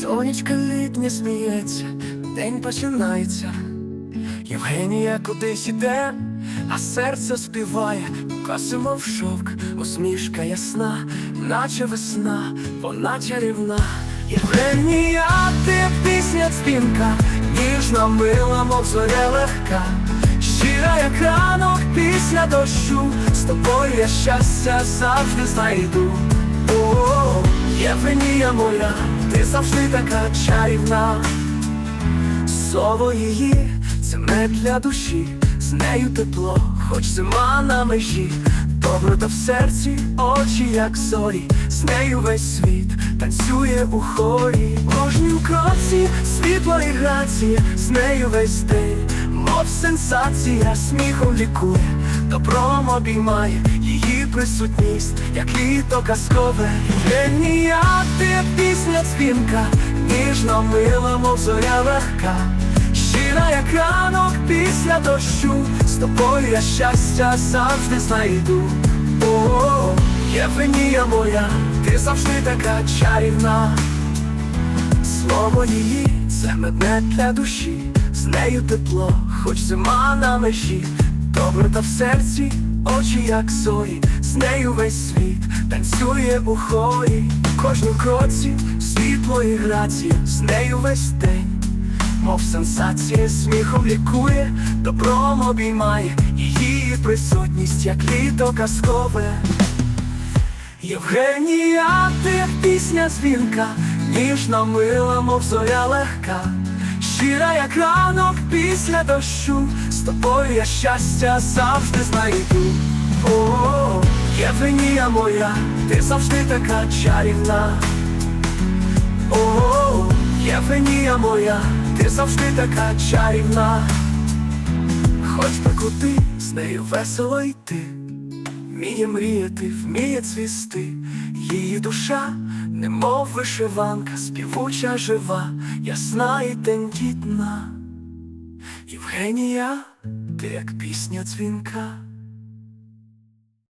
Сонечко літнє сміється, день починається. Євгенія кудись іде, а серце співає, косимо в шовк, усмішка ясна, наче весна, вона чарівна. Євгенія, ти пісня дзвінка, ніжна, мила, мов зоря легка, щира, як ранок після дощу, з тобою я щастя завжди знайду. О, Євгенія моя, ти завжди така чарівна. Слово її це мед для душі, з нею тепло, хоч зима на межі, доброта в серці, очі, як зорі, з нею весь світ танцює у хорі, кожній кроці, світло і грація, з нею весь день, мов сенсація, сміхом лікує, добром обіймає її присутність, як літо казкове. Генія, ти дзвінка, ніжно мила, мов зоря легка. Щира, як ранок після дощу, з тобою я щастя завжди знайду. О, Євгенія моя, ти завжди така чарівна. Слово її це медне для душі, з нею тепло, хоч зима на межі, доброта в серці, очі, як зорі, з нею весь світ танцює у хорі, кожну кроці, світло і грація, з нею весь день. Мов сенсація сміхом лікує, добром обіймає її присутність, як літо казкове. Євгенія, ти пісня дзвінка, ніжна мила, мов зоря легка, щира, як ранок після дощу, з тобою я щастя завжди знайду. О, Євгенія моя, ти завжди така чарівна. О, Євгенія моя, ти завжди така чарівна. Хоч би куди з нею весело йти, вміє мріяти, вміє цвісти, її душа, немов вишиванка, співуча жива, ясна і тендітна. Євгенія, ти як пісня дзвінка.